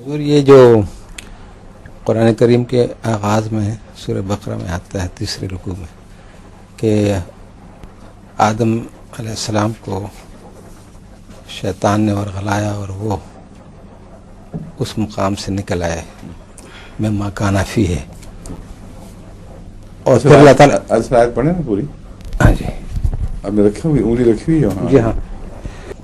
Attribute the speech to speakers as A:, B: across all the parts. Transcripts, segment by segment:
A: हुजूर ये जो कुरान करीम के आगाज़ में सूर बकरा में आता है तीसरे रुकू में कि आदम अलैहिस्सलाम को शैतान ने और गलाया और वो उस मुकाम से निकल आए मैं मकानाफी है। और फिर अल्लाह ताला
B: पढ़े ना पूरी?
A: हाँ जी।
B: आपने रखी हुई उंगली रखी हुई है
A: जी हाँ।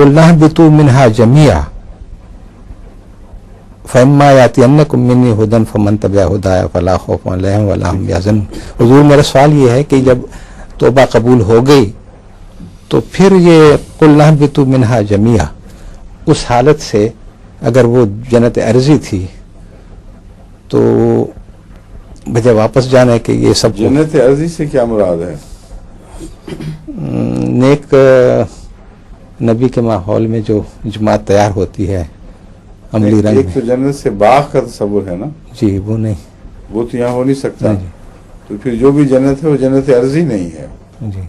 A: कुल्ना बितु मिनहा जमिया फ़म्मा याति मिन्नी हुदन फमन तबिया हुदाया फला खौफ अलैहिम वला हम यहज़न हुजूर मेरा सवाल ये है कि जब तौबा कबूल हो गई तो फिर ये कुल्ना बितु मिनहा जमिया उस हालत से अगर वो जन्नत अर्जी थी तो बजाय वापस जाने के ये सब
B: जन्नत अर्जी से क्या मुराद है
A: नेक नबी के माहौल में जो जमात तैयार होती है अमली रंग
B: एक तो जन्नत से बाग का तस्वुर है ना?
A: जी वो नहीं।
B: वो तो यहाँ हो नहीं सकता।
A: नहीं
B: तो फिर जो भी जन्नत है वो जन्नत अर्जी नहीं है।
A: जी।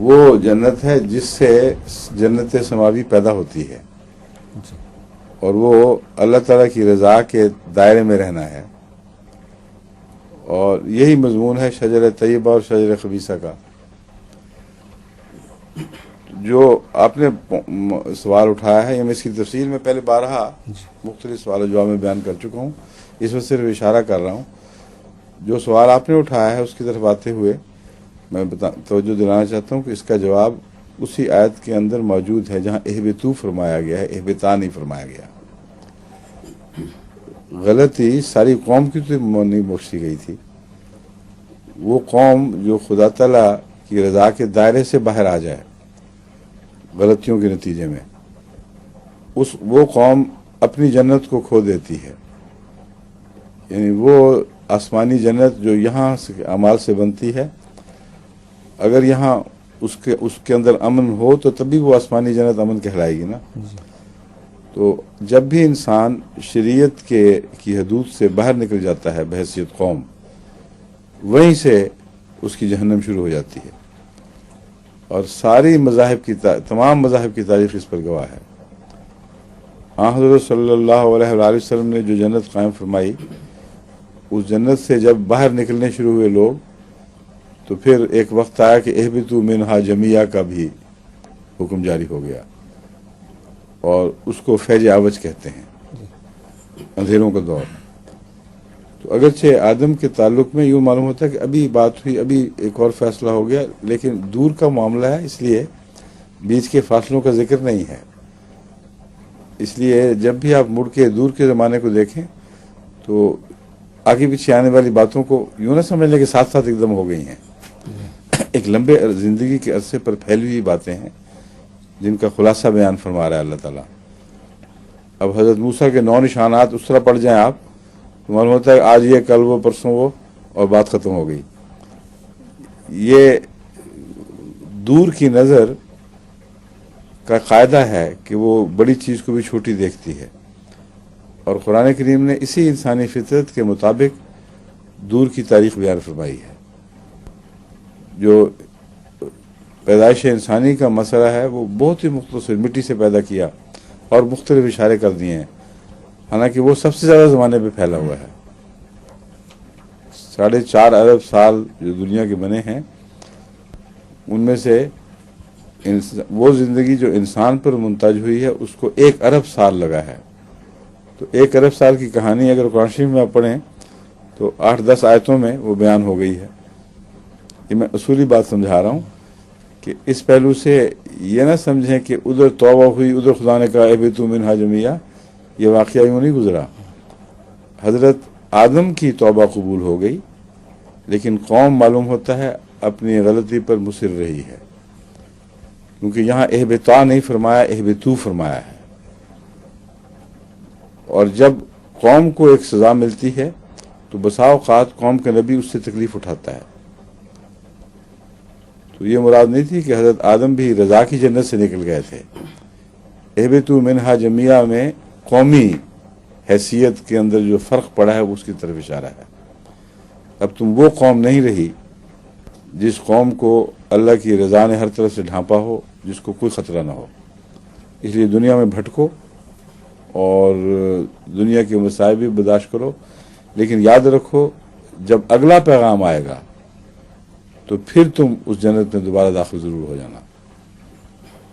B: वो जन्नत है जिससे जन्नत समावी पैदा होती है। और वो अल्लाह ताला की रजा के दायरे में रहना है। और यही मजमून है शजर तय्यबा और शजर खबीसा का। जो आपने सवाल उठाया है, या मैं इसकी तफसील में पहले बारहा मुख्तलि सवाल जवाब में बयान कर चुका हूँ। इसमें सिर्फ़ इशारा कर रहा हूँ। जो सवाल आपने उठाया है, उसकी तरफ़ आते हुए मैं बता, तवज्जो दिलाना चाहता हूँ कि इसका जवाब उसी आयत के अंदर मौजूद है, जहाँ एहबतू फरमाया गया है, एहबता नहीं फरमाया गया। गलती सारी कौम की तो नहीं बख्शी गई थी। वो कौम जो खुदा तला की रजा के दायरे से बाहर आ जाए गलतियों के नतीजे में उस वो कौम अपनी जन्नत को खो देती है। यानी वो आसमानी जन्नत जो यहाँ से अमाल से बनती है अगर यहाँ उसके उसके अंदर अमन हो तो तभी वो आसमानी जन्नत अमन कहलाएगी ना। तो जब भी इंसान शरीयत के की हदूद से बाहर निकल जाता है बहसीत कौम वहीं से उसकी जहन्नम शुरू हो जाती है। और सारी मजाहब की तमाम मजाहब की तारीख इस पर गवाह है। हाँ हज़रत सल्लल्लाहु ने जो जन्नत कायम फरमाई, उस जन्नत से जब बाहर निकलने शुरू हुए लोग तो फिर एक वक्त आया कि एहबितु मिनहा जमिया का भी हुक्म जारी हो गया। और उसको फैज आवज कहते हैं, अंधेरों का दौर। तो अगरचे आदम के ताल्लुक में यूँ मालूम होता है कि अभी बात हुई, अभी एक और फैसला हो गया, लेकिन दूर का मामला है, इसलिए बीच के फासलों का ज़िक्र नहीं है। इसलिए जब भी आप मुड़ के दूर के ज़माने को देखें तो आगे पीछे आने वाली बातों को यूँ ना समझ लें कि साथ साथ एकदम हो गई हैं। एक लंबे ज़िंदगी के अरसे पर फैली हुई बातें हैं, जिनका खुलासा बयान फरमा रहा है अल्लाह ताला। अब हज़रत मूसा के नौ निशानात उस तरह पढ़ जाएँ आप तो मालूम होता है आज ये, कल वो, परसों वो, और बात ख़त्म हो गई। ये दूर की नज़र का कायदा है कि वो बड़ी चीज़ को भी छोटी देखती है। और कुरान करीम ने इसी इंसानी फितरत के मुताबिक दूर की तारीख बयान फरमाई है। जो पैदाइश इंसानी का मसला है, वो बहुत ही मुख्तर मिट्टी से पैदा किया और मुख्तलिफ़ इशारे कर दिए हैं। हालाँकि वो सबसे ज़्यादा ज़माने पे फैला हुआ है। साढ़े चार अरब साल जो दुनिया के बने हैं, उनमें से वो ज़िंदगी जो इंसान पर मुंतज हुई है, उसको एक अरब साल लगा है। तो एक अरब साल की कहानी अगर कुरान में आप पढ़ें तो आठ दस आयतों में वो बयान हो गई है। ये मैं असूली बात समझा रहा हूँ कि इस पहलू से ये ना समझें कि उधर तोबा हुई, उधर खुदा ने कहा, ए तू मिन जमिया ये वाक़ यूँ नहीं गुजरा। हज़रत आदम की तोबा कबूल हो गई, लेकिन कौम मालूम होता है अपनी गलती पर मुसर रही है। क्योंकि यहाँ एहबता नहीं फरमाया एहबतू फरमाया है। और जब कौम को एक सजा मिलती है तो बसाओकात कौम का नबी उससे तकलीफ़ उठाता है। तो ये मुराद नहीं थी कि हज़रत आदम भी रजा की जन्नत से निकल गए थे। एहबतु मिनहा जमिया में कौमी हैसियत के अंदर जो फ़र्क पड़ा है वो उसकी तरफ़ इशारा है। अब तुम वो कौम नहीं रही जिस कौम को अल्लाह की रजा ने हर तरफ़ से ढांपा हो जिसको कोई ख़तरा ना हो। इसलिए दुनिया में भटको और दुनिया के मसाइब भी बर्दाश्त करो। लेकिन याद रखो जब अगला पैगाम आएगा तो फिर तुम उस जन्नत में दोबारा दाखिल ज़रूर हो जाना।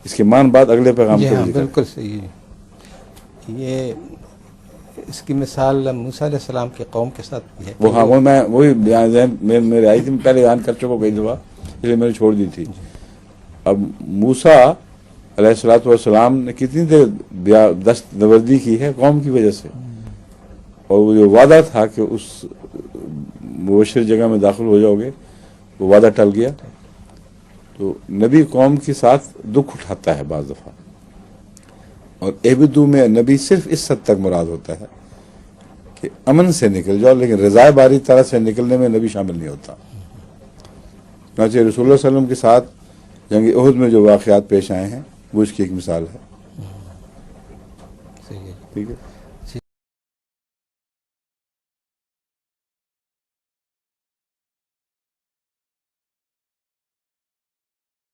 B: इसके मान बाद अगले पैगाम
A: हाँ बिल्कुल सही है। ये इसकी मिसाल मूसा सलाम की कौम के साथ भी है।
B: वो हाँ वो मैं वही बयान जहन में, मेरे आई थी मैं पहले बयान कर चुका कई दफ़ा, इसलिए मैंने छोड़ दी थी। अब मूसा सलाम ने कितनी देर दस्त नवर्दी की है कौम की वजह से? और वो जो वादा था कि उस मुबशर जगह में दाखिल हो जाओगे, वो वादा टल गया। तो नबी कौम के साथ दुख उठाता है, बाज दफ़ा। और एबिदू में नबी सिर्फ़ इस हद तक मुराद होता है कि अमन से निकल जाओ लेकिन रजाए बारी तरह से निकलने में नबी शामिल नहीं होता। नाचे रसूल वसलम के साथ जंग उहद में जो वाक पेश आए हैं वो इसकी एक मिसाल
A: है।
B: ठीक है?